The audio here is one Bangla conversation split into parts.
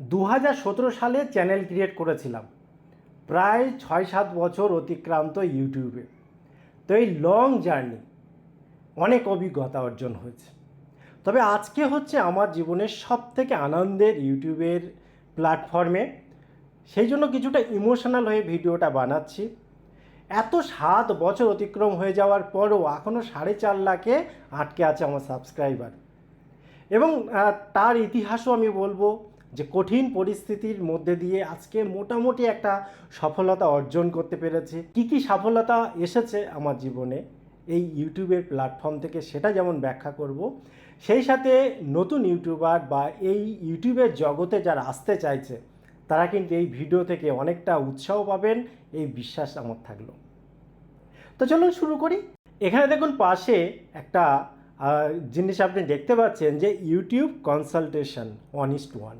দু হাজার সতেরো সালে চ্যানেল ক্রিয়েট করেছিলাম। প্রায় ছয় সাত বছর অতিক্রান্ত ইউটিউবে। তো এই লং জার্নি অনেক অভিজ্ঞতা অর্জন হয়েছে। তবে আজকে হচ্ছে আমার জীবনের সব থেকে আনন্দের ইউটিউবের প্ল্যাটফর্মে। সেই জন্য কিছুটা ইমোশনাল হয়ে ভিডিওটা বানাচ্ছি। এত সাত বছর অতিক্রম হয়ে যাওয়ার পরও এখনও সাড়ে চার লাখে আটকে আছে আমার সাবস্ক্রাইবার। এবং তার ইতিহাসও আমি বলব যে কঠিন পরিস্থিতির মধ্যে দিয়ে আজকে মোটামুটি একটা সফলতা অর্জন করতে পেরেছে। কি কি সফলতা এসেছে আমার জীবনে? এই ইউটিউবের প্ল্যাটফর্ম থেকে সেটা যেমন ব্যাখ্যা করব। সেই সাথে নতুন ইউটিউবার বা এই ইউটিউবের জগতে যারা আসতে চাইছে, তারা কিন্তু এই ভিডিও থেকে অনেকটা উৎসাহ পাবেন, এই বিশ্বাস আমার থাকল। তো চলুন শুরু করি। এখানে দেখুন পাশে একটা জিনিস আপনি দেখতে পাচ্ছেন যে YouTube consultation one east one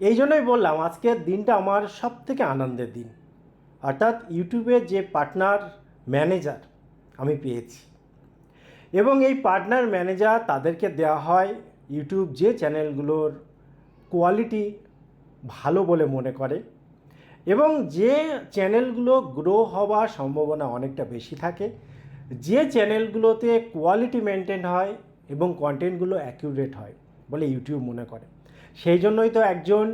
এই জন্যই বললাম, আজকের দিনটা আমার সব থেকে আনন্দের দিন। অর্থাৎ ইউটিউবের যে পার্টনার, ম্যানেজার আমি পেয়েছি। এবং এই পার্টনার, ম্যানেজার তাদেরকে দেওয়া হয় ইউটিউব যে চ্যানেলগুলোর কোয়ালিটি ভালো বলে মনে করে এবং যে চ্যানেলগুলো গ্রো হওয়ার সম্ভাবনা অনেকটা বেশি থাকে, যে চ্যানেলগুলোতে কোয়ালিটি মেনটেন হয় এবং কন্টেন্টগুলো অ্যাকিউরেট হয় বলে ইউটিউব মনে করে। সেই জন্যই তো একজন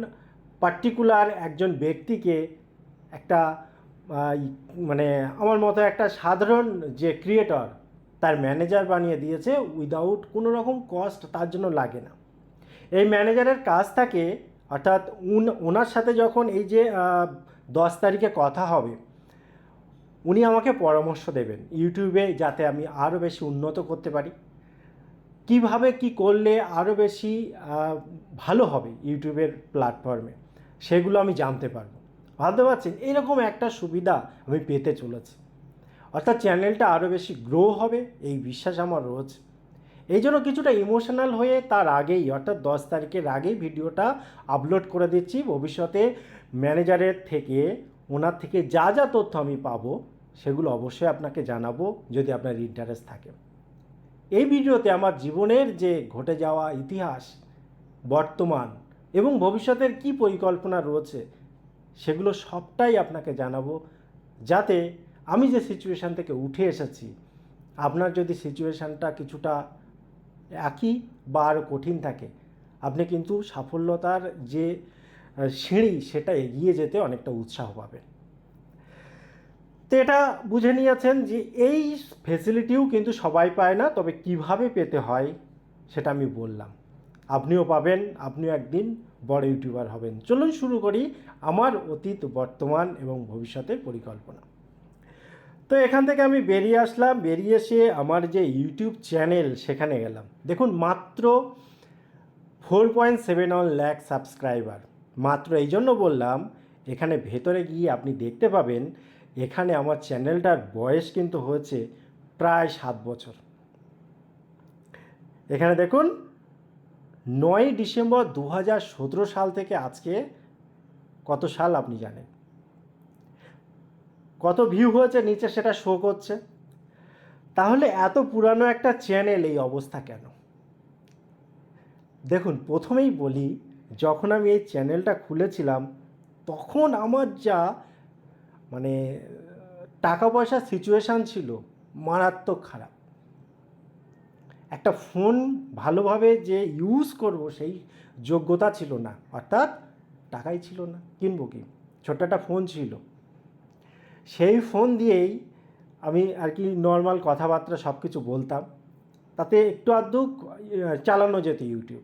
পার্টিকুলার একজন ব্যক্তিকে একটা মানে আমার মতো একটা সাধারণ যে ক্রিয়েটর তার ম্যানেজার বানিয়ে দিয়েছে উইদাউট কোনো রকম কস্ট তার জন্য লাগে না। এই ম্যানেজারের কাজ থাকে, অর্থাৎ উন, ওনার সাথে যখন এই যে দশ তারিখে কথা হবে, উনি আমাকে পরামর্শ দেবেন ইউটিউবে যাতে আমি আরও বেশি উন্নত করতে পারি। কীভাবে কি করলে আরও বেশি ভালো হবে ইউটিউবের প্ল্যাটফর্মে সেগুলো আমি জানতে পারব। ভাবতে পারছেন? এরকম একটা সুবিধা আমি পেতে চলেছি। অর্থাৎ চ্যানেলটা আরও বেশি গ্রো হবে, এই বিশ্বাস আমার রয়েছে। এই জন্য কিছুটা ইমোশনাল হয়ে তার আগেই, অর্থাৎ দশ তারিখের আগেই ভিডিওটা আপলোড করে দিচ্ছি। ভবিষ্যতে ম্যানেজারের থেকে, ওনার থেকে যা যা তথ্য আমি পাবো, সেগুলো অবশ্যই আপনাকে জানাব, যদি আপনার ইন্টারেস্ট থাকে। এই ভিডিওতে আমার জীবনের যে ঘটে যাওয়া ইতিহাস বর্তমান এবং ভবিষ্যতের কি পরিকল্পনা রয়েছে সেগুলো সবটাই আপনাকে জানাব। যাতে আমি যে সিচুয়েশান থেকে উঠে এসেছি, আপনার যদি সিচুয়েশানটা কিছুটা একই বা আরও কঠিন থাকে, আপনি কিন্তু সাফল্যতার যে সিঁড়ি সেটা এগিয়ে যেতে অনেকটা উৎসাহ পাবেন। তো এটা বুঝে নিয়েছেন যে এই ফেসিলিটিও কিন্তু সবাই পায় না, তবে কীভাবে পেতে হয় সেটা আমি বললাম। আপনিও পাবেন, আপনিও একদিন বড় ইউটিউবার হবেন। চলুন শুরু করি আমার অতীত, বর্তমান এবং ভবিষ্যতের পরিকল্পনা। তো এখান থেকে আমি বেরিয়ে আসলাম, বেরিয়ে এসে আমার যে ইউটিউব চ্যানেল, সেখানে গেলাম। দেখুন, মাত্র four point seven one lakh subscriber মাত্র এই জন্য বললাম, এখানে ভেতরে গিয়ে আপনি দেখতে পাবেন, এখানে আমার চ্যানেলটার বয়স কিন্তু হয়েছে প্রায় সাত বছর। এখানে দেখুন নয় ডিসেম্বর দু হাজার সতেরো সাল থেকে আজকে কত সাল আপনি জানেন? কত ভিউ হয়েছে নিচে সেটা শো করছে। তাহলে এত পুরানো একটা চ্যানেল এই অবস্থা কেন? দেখুন, প্রথমেই বলি, যখন আমি এই চ্যানেলটা খুলেছিলাম, তখন আমার যা মানে টাকা পয়সার সিচুয়েশান ছিল মারাত্মক খারাপ। একটা ফোন ভালোভাবে যে ইউজ করব সেই যোগ্যতা ছিল না। অর্থাৎ টাকাই ছিল না, কিনবো কি? ছোট্ট একটা ফোন ছিল। সেই ফোন দিয়েই আমি আর কি নর্মাল কথাবার্তা সব কিছু বলতাম। তাতে একটু আধটু চালানো যেত ইউটিউব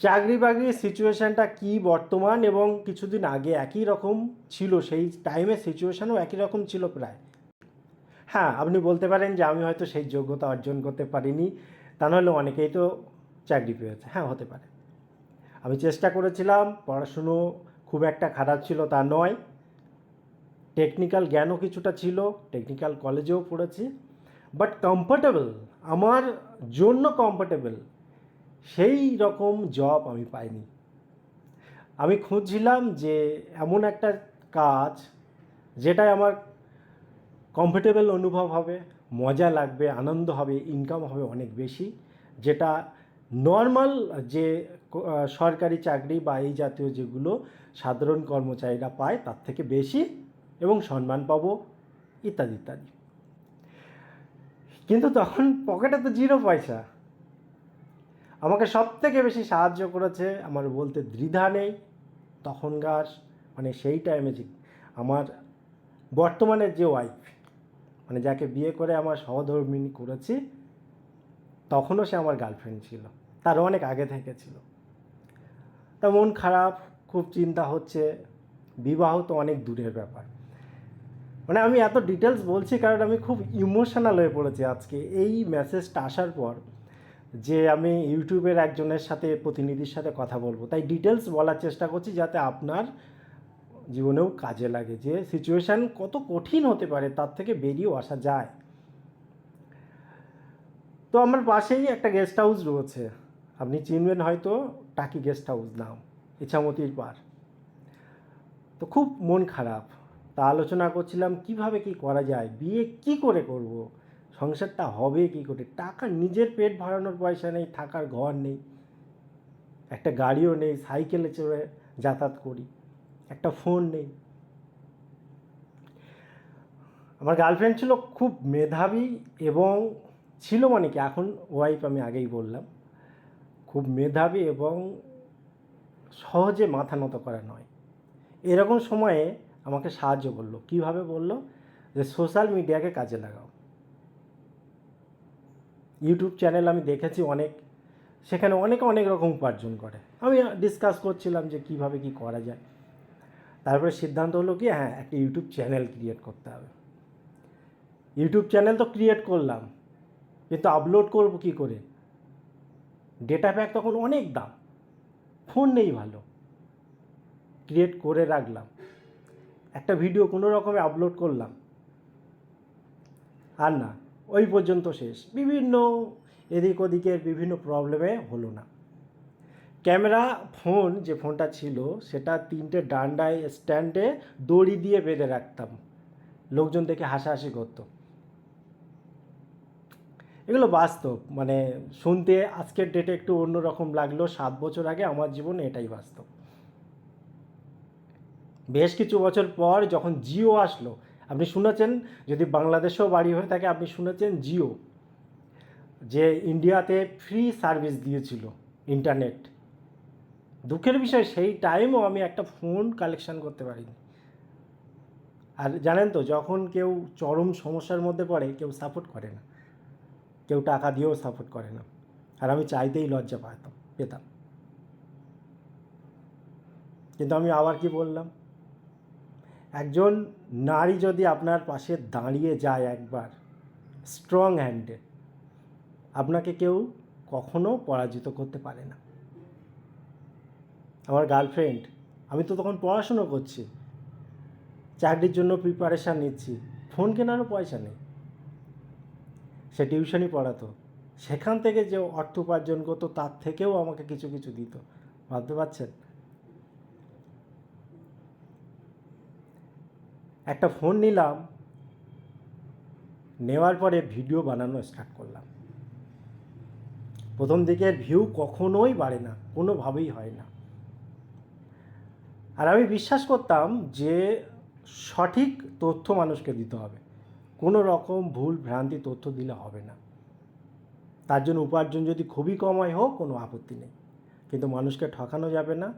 চাকরি বাকরির সিচুয়েশানটা কি বর্তমান এবং কিছুদিন আগে একই রকম ছিল, সেই টাইমের সিচুয়েশানও একই রকম ছিল প্রায়। হ্যাঁ আপনি বলতে পারেন যে আমি হয়তো সেই যোগ্যতা অর্জন করতে পারিনি। তা নাহলে অনেকেই তো চাকরি পেয়েছে। হ্যাঁ হতে পারে। আমি চেষ্টা করেছিলাম, পড়াশুনো খুব একটা খারাপ ছিল তা নয়। টেকনিক্যাল জ্ঞানও কিছুটা ছিল, টেকনিক্যাল কলেজেও পড়েছি। বাট কমফোর্টেবল, আমার জন্য কমফোর্টেবল, সেই রকম জব আমি পাইনি। আমি খুঁজছিলাম যে এমন একটা কাজ, যেটায় আমার কমফোর্টেবল অনুভব হবে, মজা লাগবে, আনন্দ হবে ইনকাম হবে অনেক বেশি। যেটা নর্মাল যে সরকারি চাকরি বা এই জাতীয় যেগুলো সাধারণ কর্মচারীরা পায়, তার থেকে বেশি এবং সম্মান পাবো, ইত্যাদি ইত্যাদি। কিন্তু তখন পকেটে তো জিরো পয়সা। আমাকে সব থেকে বেশি সাহায্য করেছে, আমার বলতে দ্বিধা নেই। তখনকার মানে সেই টাইমে যে আমার বর্তমানে যে ওয়াইফ মানে যাকে বিয়ে করে আমার সহধর্মিনী করেছি, তখনও সে আমার গার্লফ্রেন্ড ছিল। তার অনেক আগে থেকে ছিল। তা মন খারাপ, খুব চিন্তা হচ্ছে। বিবাহ তো অনেক দূরের ব্যাপার। মানে আমি এত ডিটেলস বলছি কারণ আমি খুব ইমোশনাল হয়ে পড়েছি আজকে। এই মেসেজটা আসার পর যে আমি ইউটিউবের একজনের সাথে, প্রতিনিধির সাথে কথা বলব। তাই ডিটেলস বলার চেষ্টা করছি যাতে আপনার জীবনেও কাজে লাগে যে সিচুয়েশান কত কঠিন হতে পারে তার থেকে বেরিয়েও আসা যায়। তো আমার পাশেই একটা গেস্ট হাউস রয়েছে। আপনি চিনবেন হয়তো, টাকি গেস্ট হাউস নাম, ইছামতির পার তো খুব মন খারাপ। তা আলোচনা করছিলাম, কীভাবে কি করা যায়, বিয়ে কি করে করব, সংসারটা হবে কি করে, টাকা নিজের পেট ভরানোর পয়সা নেই, থাকার ঘর নেই, একটা গাড়িও নেই, সাইকেলে চড়ে যাতায়াত করি। একটা ফোন নেই। আমার গার্লফ্রেন্ড ছিল খুব মেধাবী এবং ছিল মানে কি, এখন ওয়াইফ আমি আগেই বললাম। খুব মেধাবী এবং সহজে মাথা নত করা নয়। এরকম সময়ে আমাকে সাহায্য করল। কীভাবে বলল? যে সোশ্যাল মিডিয়াকে কাজে লাগাও। ইউটিউব চ্যানেল আমি দেখেছি অনেক, সেখানে অনেকে অনেক রকম উপার্জন করে। আমি ডিসকাস করছিলাম যে কীভাবে কি করা যায়। তারপরে সিদ্ধান্ত হলো কি হ্যাঁ একটা ইউটিউব চ্যানেল ক্রিয়েট করতে হবে। ইউটিউব চ্যানেল তো ক্রিয়েট করলাম, কিন্তু আপলোড করব কি করে? ডেটা প্যাক তখন অনেক দাম ফোন নেই ভালো ক্রিয়েট করে রাখলাম। একটা ভিডিও কোনো রকমে আপলোড করলাম, আর না, ওই পর্যন্ত শেষ। বিভিন্ন এদিক ওদিকের বিভিন্ন প্রবলেমে হলো না। ক্যামেরা ফোন যে ফোনটা ছিল, সেটা তিনটে ডান্ডায় স্ট্যান্ডে দড়ি দিয়ে বেঁধে রাখতাম। লোকজন দেখে হাসাহাসি করতো। এগুলো বাস্তব। মানে শুনতে আজকের ডেটে একটু অন্যরকম লাগল। সাত বছর আগে আমার জীবনে এটাই বাস্তব। বেশ কিছু বছর পর যখন জিও আসলো, আপনি শুনেছেন? যদি বাংলাদেশেও বাড়ি হয়ে থাকে, আপনি শুনেছেন জিও? যে ইন্ডিয়াতে ফ্রি সার্ভিস দিয়েছিল ইন্টারনেট দুঃখের বিষয়, সেই টাইমও আমি একটা ফোন কালেকশন করতে পারিনি। আর জানেন তো, যখন কেউ চরম সমস্যার মধ্যে পড়ে, কেউ সাপোর্ট করে না। কেউ টাকা দিয়েও সাপোর্ট করে না। আর আমি চাইতেই লজ্জা পাতাম পেতাম। কিন্তু আমি আবার কি বললাম? একজন নারী যদি আপনার পাশে দাঁড়িয়ে যায় একবার স্ট্রং হ্যান্ডে আপনাকে কেউ কখনো পরাজিত করতে পারে না। আমার গার্লফ্রেন্ড আমি তো তখন পড়াশুনো করছি। চাকরির জন্য প্রিপারেশান নিচ্ছি। ফোন কেনারও পয়সা নেই। সে টিউশনই পড়াতো। সেখান থেকে যে অর্থ উপার্জন করতো, তার থেকেও আমাকে কিছু কিছু দিত। ভাবতে পারছেন? একটা ফোন নিলাম, নেওয়ার পরে ভিডিও বানানো স্টার্ট করলাম। প্রথম দিকের ভিউ কখনোই বাড়ে না, কোনোভাবেই হয় না। আর আমি বিশ্বাস করতাম যে সঠিক তথ্য মানুষকে দিতে হবে। কোনো রকম ভুল ভ্রান্তি তথ্য দিলে হবে না। তার জন্য উপার্জন যদি খুবই কম হয়, হোক, কোনো আপত্তি নেই। কিন্তু মানুষকে ঠকানো যাবে না।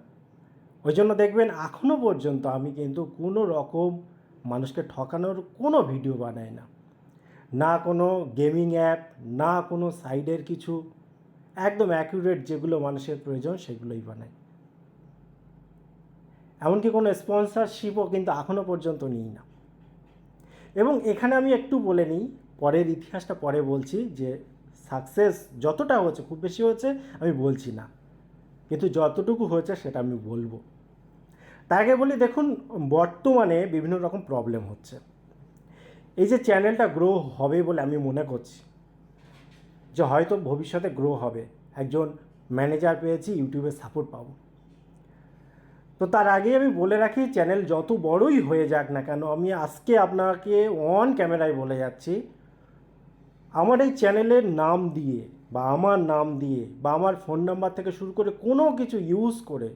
ওই জন্য দেখবেন এখনও পর্যন্ত আমি কিন্তু কোনো রকম মানুষকে ঠকানোর কোনো ভিডিও বানাই না। না কোনো গেমিং অ্যাপ, না কোনো সাইডের কিছু। একদম অ্যাকুরেট যেগুলো মানুষের প্রয়োজন সেগুলোই বানাই। এমনকি কোনো স্পন্সরশিপও কিন্তু এখনও পর্যন্ত নিই না। এবং এখানে আমি একটু বলে নিই, পরের ইতিহাসটা পরে বলছি যে সাকসেস যতটা হয়েছে, খুব বেশি হয়েছে, আমি বলছি না। কিন্তু যতটুকু হয়েছে সেটা আমি বলব। তার আগে বলি, দেখুন, বর্তমানে বিভিন্ন রকম প্রবলেম হচ্ছে। এই যে চ্যানেলটা গ্রো হবে বলে আমি মনে করছি, যে হয়তো ভবিষ্যতে গ্রো হবে। একজন ম্যানেজার পেয়েছি ইউটিউবে সাপোর্ট পাবো। তো তার আগে আমি বলে রাখি চ্যানেল যত বড়ই হয়ে যাক না কেন, আমি আজকে আপনাকে অন ক্যামেরায় বলে যাচ্ছি। আমার এই চ্যানেলের নাম দিয়ে বা আমার নাম দিয়ে বা আমার ফোন নাম্বার থেকে শুরু করে কোনো কিছু ইউজ করে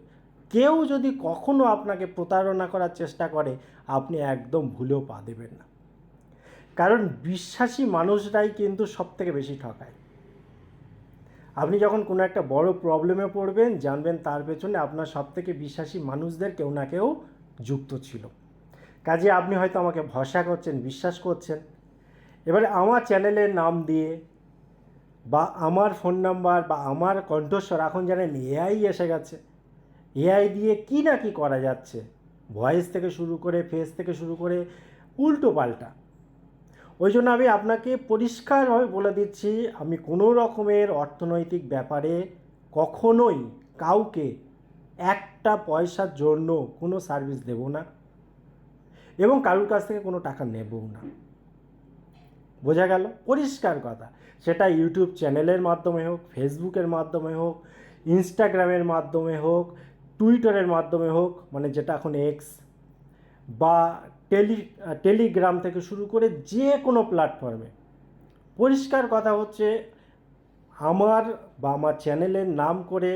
কেউ যদি কখনো আপনাকে প্রতারণা করার চেষ্টা করে, আপনি একদম ভুলেও পা দেবেন না। কারণ বিশ্বাসী মানুষরাই কিন্তু সব থেকে বেশি ঠকায়। আপনি যখন কোনো একটা বড় প্রবলেমে পড়বেন, জানবেন তার পেছনে আপনার সব থেকে বিশ্বাসী মানুষদের কেউ না কেউ যুক্ত ছিল। কাজে আপনি হয়তো আমাকে ভরসা করছেন, বিশ্বাস করছেন। এবারে আমার চ্যানেলের নাম দিয়ে বা আমার ফোন নাম্বার বা আমার কণ্ঠস্বর এখন জানেন এআই এসে গেছে। এআই দিয়ে কি না কি করা যাচ্ছে? ভয়েস থেকে শুরু করে ফেস থেকে শুরু করে, উল্টো পাল্টা। ওই জন্য আমি আপনাকে পরিষ্কারভাবে বলে দিচ্ছি, আমি কোনো রকমের অর্থনৈতিক ব্যাপারে কখনোই কাউকে একটা পয়সার জন্য কোনো সার্ভিস দেব না এবং কারোর কাছ থেকে কোনো টাকা নেবও না। বোঝা গেল? পরিষ্কার কথা। সেটা ইউটিউব চ্যানেলের মাধ্যমে হোক, ফেসবুকের মাধ্যমে হোক, ইনস্টাগ্রামের মাধ্যমে হোক, টুইটারের মাধ্যমে হোক মানে যেটা এখন এক্স বা টেলি টেলিগ্রাম থেকে শুরু করে যে কোনো প্ল্যাটফর্মে পরিষ্কার কথা হচ্ছে, আমার বা আমার চ্যানেলের নাম করে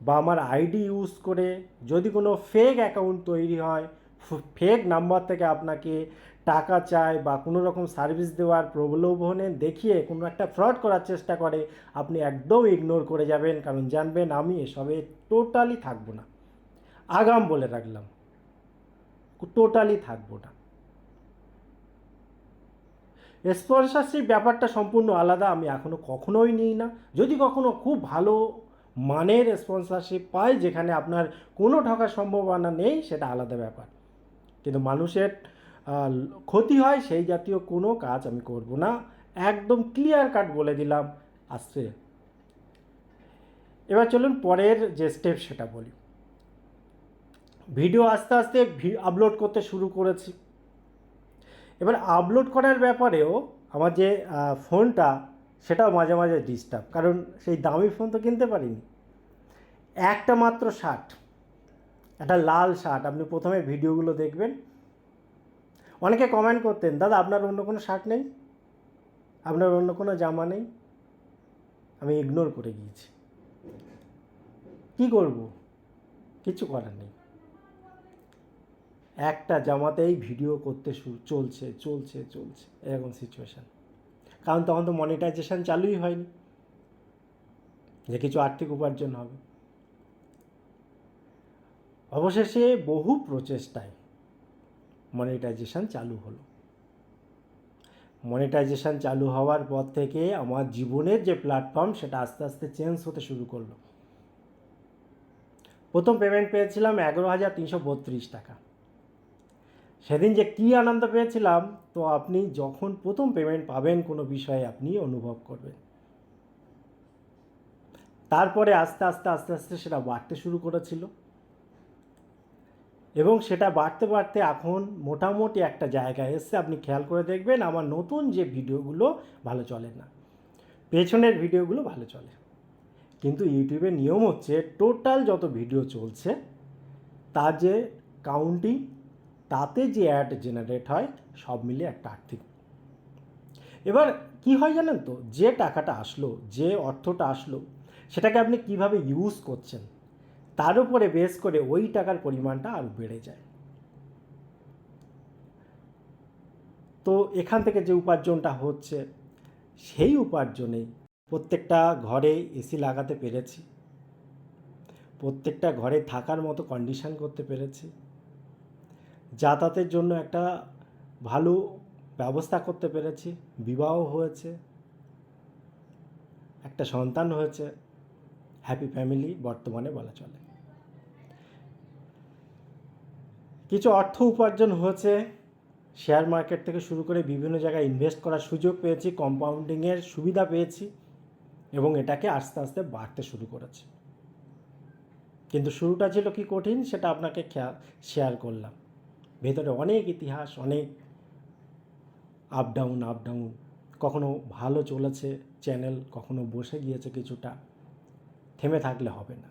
বা আমার আইডি ইউজ করে যদি কোনো ফেক অ্যাকাউন্ট তৈরি হয় ফেক নাম্বার থেকে আপনাকে টাকা চায় বা কোনো রকম সার্ভিস দেওয়ার প্রলোভনে দেখিয়ে কোনো একটা ফ্রড করার চেষ্টা করে, আপনি একদম ইগনোর করে যাবেন। কারণ জানবেন আমি এসবে টোটালি থাকব না। আগাম বলে রাখলাম। টোটালি থাকব না। স্পন্সারশিপ ব্যাপারটা সম্পূর্ণ আলাদা, আমি এখনও কখনোই নিই না। যদি কখনো খুব ভালো মানের স্পন্সারশিপ পাই, যেখানে আপনার কোনো ঠকার সম্ভাবনা নেই, সেটা আলাদা ব্যাপার। কিন্তু মানুষের ক্ষতি হয়, সেই জাতীয় কোনো কাজ আমি করব না। একদম ক্লিয়ার কাট বলে দিলাম আসছে এবার চলুন পরের যে স্টেপ সেটা বলি। ভিডিও আস্তে আস্তে আপলোড করতে শুরু করেছি। এবার আপলোড করার ব্যাপারেও আমার যে ফোনটা সেটাও মাঝে মাঝে ডিস্টার্ব কারণ সেই দামি ফোন তো কিনতে পারিনি। একটা মাত্র শার্ট একটা লাল শার্ট আপনি প্রথমে ভিডিওগুলো দেখবেন। অনেকে কমেন্ট করতেন, দাদা, আপনার অন্য কোনো শার্ট নেই? আপনার অন্য কোনো জামা নেই? আমি ইগনোর করে গিয়েছি। কী করব? কিছু করার নেই। একটা জামাতেই ভিডিও করতে শুরু চলছে চলছে চলছে, এরকম সিচুয়েশান কারণ তখন তো মনিটাইজেশান চালুই হয়নি। যে কিছু আর্থিক উপার্জন হবে। অবশেষে বহু প্রচেষ্টায় মনিটাইজেশান চালু হলো। মনিটাইজেশান চালু হওয়ার পর থেকে আমার জীবনের যে প্ল্যাটফর্ম সেটা আস্তে আস্তে চেঞ্জ হতে শুরু করল। প্রথম পেমেন্ট পেয়েছিলাম এগারো হাজার তিনশো বত্রিশ টাকা। সেদিন যে কী আনন্দ পেয়েছিলাম, তো আপনি যখন প্রথম পেমেন্ট পাবেন কোনো বিষয়ে আপনি অনুভব করবেন। তারপরে আস্তে আস্তে আস্তে আস্তে সেটা বাড়তে শুরু করেছিল। এবং সেটা বাড়তে বাড়তে এখন মোটামুটি একটা জায়গায় এসে আপনি খেয়াল করে দেখবেন আমার নতুন যে ভিডিওগুলো ভালো চলে না। পেছনের ভিডিওগুলো ভালো চলে। কিন্তু ইউটিউবের নিয়ম হচ্ছে টোটাল যত ভিডিও চলছে, তার যে কাউন্টিং তাতে যে অ্যাড জেনারেট হয়, সব মিলে একটা আর্থিক। এবার কি হয় জানেন তো? যে টাকাটা আসলো, যে অর্থটা আসলো, সেটাকে আপনি কীভাবে ইউজ করছেন, তার উপরে বেস করে ওই টাকার পরিমাণটা আরও বেড়ে যায়। তো এখান থেকে যে উপার্জনটা হচ্ছে, সেই উপার্জনেই প্রত্যেকটা ঘরে এসি লাগাতে পেরেছি। প্রত্যেকটা ঘরে থাকার মতো কন্ডিশন করতে পেরেছি। যাতায়াতের জন্য একটা ভালো ব্যবস্থা করতে পেরেছি, বিবাহ হয়েছে, একটা সন্তান হয়েছে হ্যাপি ফ্যামিলি বর্তমানে বলা চলে। কিছু অর্থ উপার্জন হয়েছে শেয়ার মার্কেট থেকে শুরু করে বিভিন্ন জায়গায় ইনভেস্ট করার সুযোগ পেয়েছি কম্পাউন্ডিংয়ের সুবিধা পেয়েছি এবং এটাকে আস্তে আস্তে বাড়তে শুরু করেছে। কিন্তু শুরুটা ছিল কি কঠিন সেটা আপনাকে শেয়ার করলাম। ভেতরে অনেক ইতিহাস, অনেক আপ ডাউন আপ ডাউন কখনো ভালো চলেছে চ্যানেল কখনো বসে গিয়েছে কিছুটা। থেমে থাকলে হবে না।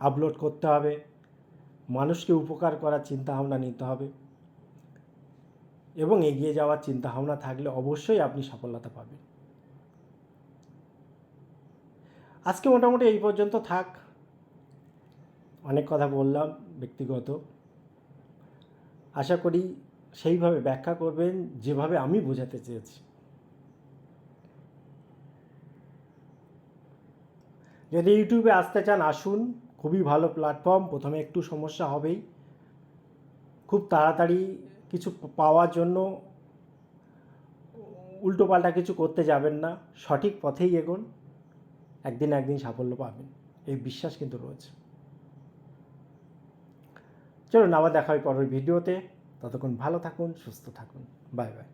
আপলোড করতে হবে। মানুষকে উপকার করার চিন্তাভাবনা নিতে হবে। এবং এগিয়ে যাওয়ার চিন্তাভাবনা থাকলে অবশ্যই আপনি সফলতা পাবেন। আজকে মোটামুটি এই পর্যন্ত থাক। অনেক কথা বললাম, ব্যক্তিগত। আশা করি সেইভাবে ব্যাখ্যা করবেন যেভাবে আমি বোঝাতে চেয়েছি। যদি ইউটিউবে আসতে চান, আসুন। খুবই ভালো প্ল্যাটফর্ম প্রথমে একটু সমস্যা হবেই। খুব তাড়াতাড়ি কিছু পাওয়ার জন্য উল্টোপাল্টা কিছু করতে যাবেন না। সঠিক পথেই এগোন। একদিন একদিন সাফল্য পাবেন। এই বিশ্বাস কিন্তু রয়েছে। চলুন আবার দেখা হয় পরের ভিডিওতে। ততক্ষণ ভালো থাকুন সুস্থ থাকুন। Bye bye.